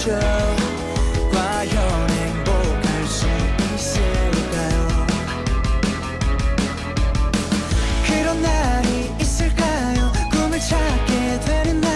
멈춰 과연 행복할 수 있을까요? 그런 날이 있을까요? 꿈을 찾게 되는 날